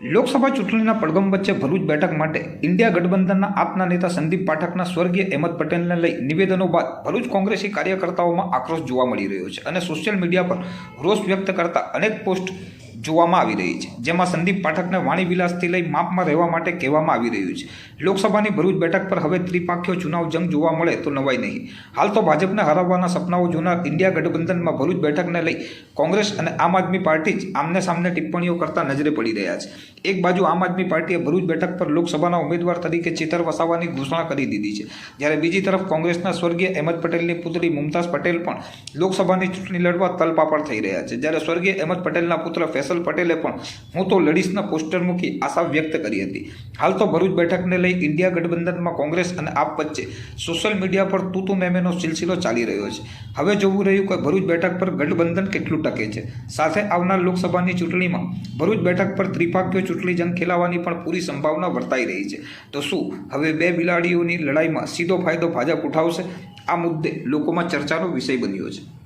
લોકસભા ચૂંટણીના પડગમ વચ્ચે ભરૂચ બેઠક માટે ઇન્ડિયા ગઠબંધનના આપના નેતા સંદીપ પાઠકના સ્વર્ગીય અહેમદ પટેલને લઈ નિવેદનો બાદ ભરૂચ કોંગ્રેસી કાર્યકર્તાઓમાં આક્રોશ જોવા મળી રહ્યો છે અને સોશિયલ મીડિયા પર રોષ વ્યક્ત કરતા અનેક પોસ્ટ જોવામાં આવી રહી છે, જેમાં સંદીપ પાઠકને વાણી વિલાસથી લઈ માપમાં રહેવા માટે કહેવામાં આવી રહ્યું છે. લોકસભાની ભરૂચ બેઠક પર હવે ત્રિપાખ્યો ચુનાવ જંગ જોવા મળે તો નવાય નહીં. હાલ તો ભાજપને હરાવવાના સપનાઓ જોનાર ઇન્ડિયા ગઠબંધનમાં ભરૂચ બેઠકને લઈ કોંગ્રેસ અને આમ આદમી પાર્ટી જ આમને સામને ટિપ્પણીઓ કરતા નજરે પડી રહ્યા છે. એક બાજુ આમ આદમી પાર્ટીએ ભરૂચ બેઠક પર લોકસભાના ઉમેદવાર તરીકે ચિતર વસાવાની ઘોષણા કરી દીધી છે, જ્યારે બીજી તરફ કોંગ્રેસના સ્વર્ગીય અહેમદ પટેલની પુત્રી મુમતાઝ પટેલ પણ લોકસભાની ચૂંટણી લડવા તલપાપડ થઈ રહ્યા છે. જ્યારે સ્વર્ગીય અહેમદ પટેલના પુત્ર ફેસલ પટેલે પણ હું તો લડીશના પોસ્ટર મૂકી આશા વ્યક્ત કરી હતી. હાલ તો ભરૂચ બેઠકને લઈ ઇન્ડિયા ગઠબંધનમાં કોંગ્રેસ અને આપ વચ્ચે સોશિયલ મીડિયા પર તૂતુ મેમેનો સિલસિલો ચાલી રહ્યો છે. હવે જોવું રહ્યું કે ભરૂચ બેઠક પર ગઠબંધન કેટલું ટકે છે. સાથે આવનાર લોકસભાની ચૂંટણીમાં ભરૂચ બેઠક પર ત્રિપાખ્યો ચૂંટણી જંગ ખેલાવાની પણ પૂરી સંભાવના વર્તાઈ રહી છે. તો શું હવે બે બિલાડીઓની લડાઈમાં સીધો ફાયદો ભાજપ ઉઠાવશે? આ મુદ્દે લોકોમાં ચર્ચાનો વિષય બન્યો છે.